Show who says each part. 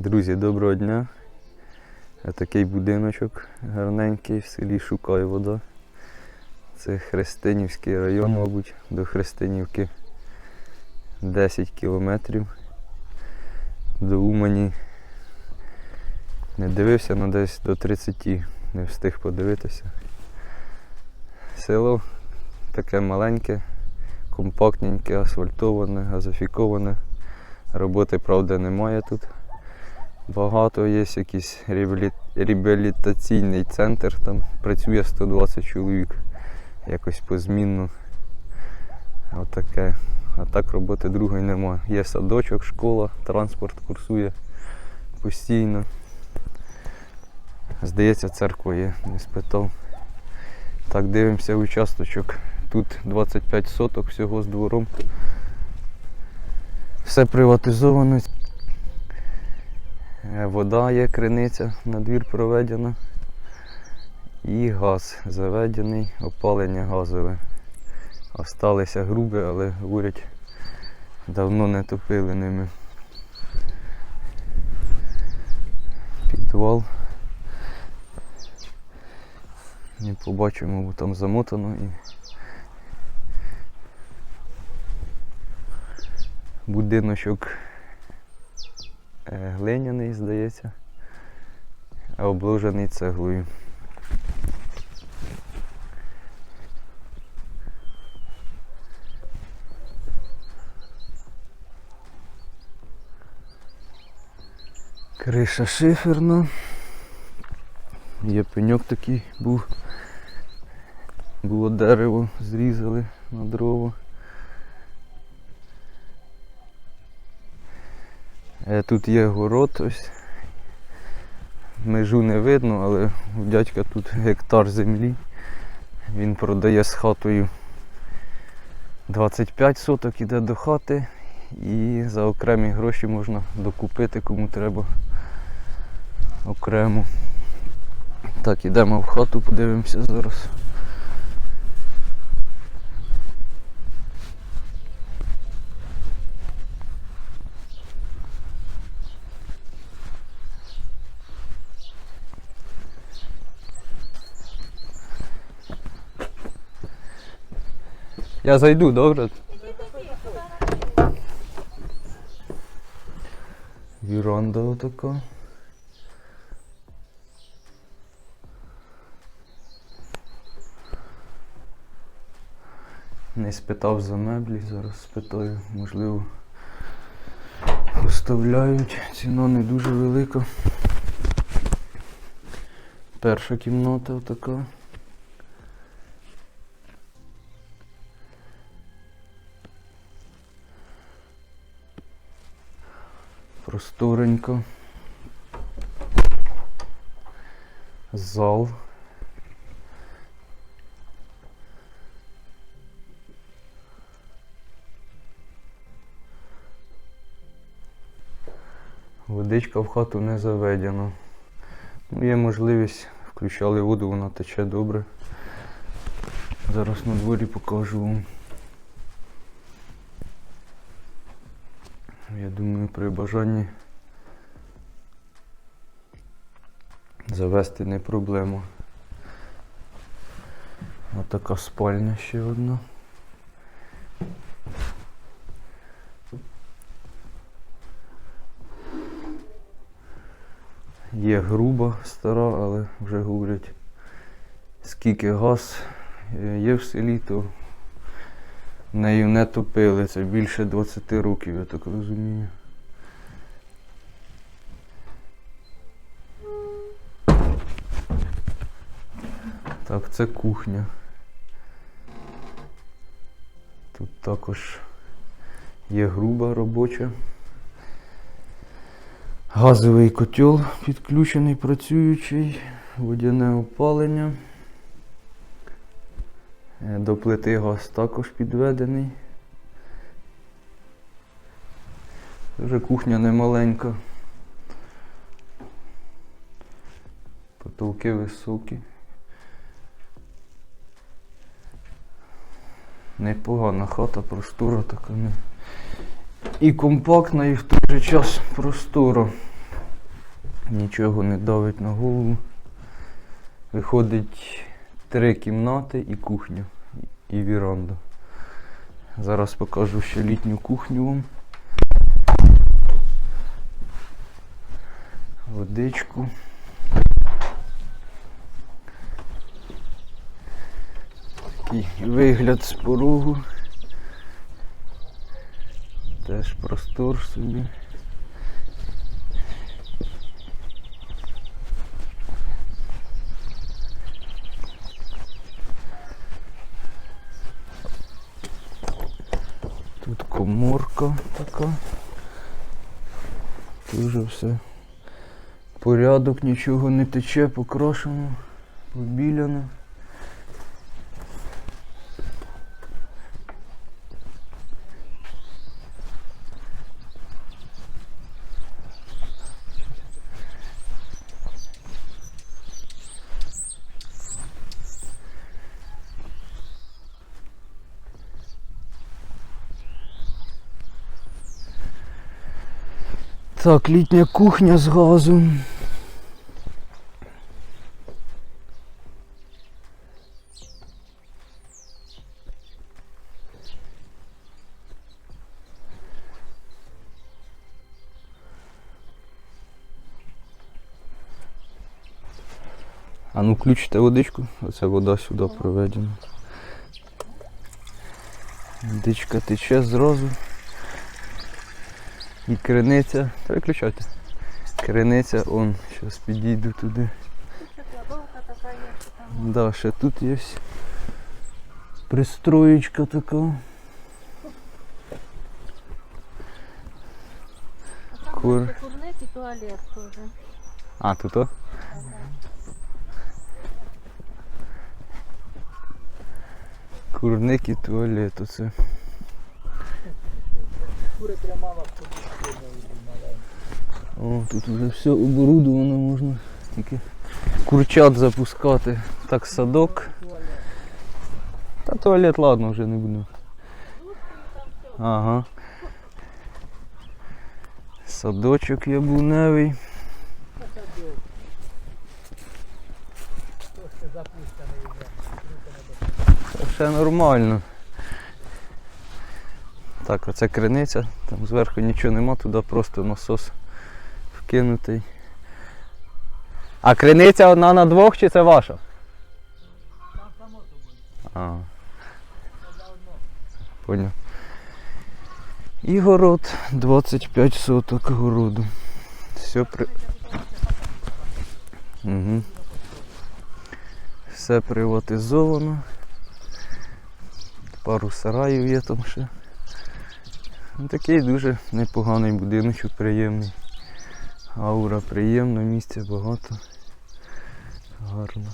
Speaker 1: Друзі, доброго дня. Такий будиночок гарненький в селі Шукай вода. Це Христинівський район, мабуть, до Христинівки 10 кілометрів. До Умані не дивився, але десь до 30 не встиг подивитися. Село таке маленьке, компактненьке, асфальтоване, газофіковане. Роботи, правда, немає тут. Багато є якийсь реабілі- реабілітаційний центр, там працює 120 чоловік якось позмінно. Отаке. А так роботи другої немає. Є садочок, школа, транспорт курсує постійно. Здається, церква є, не спитав. Так, дивимося участочок. Тут 25 соток всього з двором. Все приватизовано. Е, Вода є, криниця, на двір проведена. І газ заведений, опалення газове. Осталися груби, але говорять, давно не топили ними. Підвал. Не побачимо, бо там замотано і будиночок глиняний, здається, а обложений цеглою. Криша шиферна. Є пеньок такий був. Було дерево, зрізали на дрова. Тут є город ось. Межу не видно, але у дядька тут гектар землі. Він продає з хатою 25 соток іде до хати і за окремі гроші можна докупити кому треба окремо. Так, ідемо в хату, подивимося зараз. Я зайду, добре? Віранда отака. Не спитав за меблі, зараз спитаю, можливо. Оставляють, ціна не дуже велика. Перша кімната отака. Просторенько. Зал. Водичка в хату не заведена. Ну, є можливість, включали воду, вона тече добре. Зараз на дворі покажу вам. Я думаю, при бажанні завести не проблема. Отака спальня ще одна. Є груба, стара, але вже говорять, скільки газ е, є в селі, то нею не топили. Це більше 20 років, я так розумію. Так, це кухня. Тут також є груба робоча. Газовий котел підключений, працюючий, водяне опалення. Е, До плити газ також підведений. Вже кухня немаленька. Потолки високі. Непогана хата, простора така не. І компактна, і в той же час простора. Нічого не давить на голову. Виходить три кімнати і кухню, і віранду. Зараз покажу ще літню кухню вам. Водичку. Такий вигляд з порогу. Теж простор собі. Тут така. така. Дуже все. Порядок, нічого не тече, покрашено, побіляно. Так, літня кухня з газом. А ну включите водичку, оце вода сюди проведена. Водичка тече зразу. І криниця. Та виключайте. Криниця, он, зараз підійду туди. Да, ще тут є пристроєчка така. Кур.
Speaker 2: курник і туалет теж.
Speaker 1: А, тут о? Курник і туалет оце.
Speaker 3: Кури тримала в
Speaker 1: О, тут вже все оборудовано можна. Тільки курчат запускати. Так, садок. Та туалет, ладно, вже не буду. Ага. Садочок яблуневий. Все нормально. Так, оце криниця, там зверху нічого нема, туди просто насос вкинутий. А криниця одна на двох чи це ваша?
Speaker 3: Там само.
Speaker 1: А, поняв. І город 25 соток городу. Все при. Угу. Все приватизовано. Пару сараїв є там ще. Ну, Такий дуже непоганий будиночок, приємний. Аура приємна, місця багато. Гарно.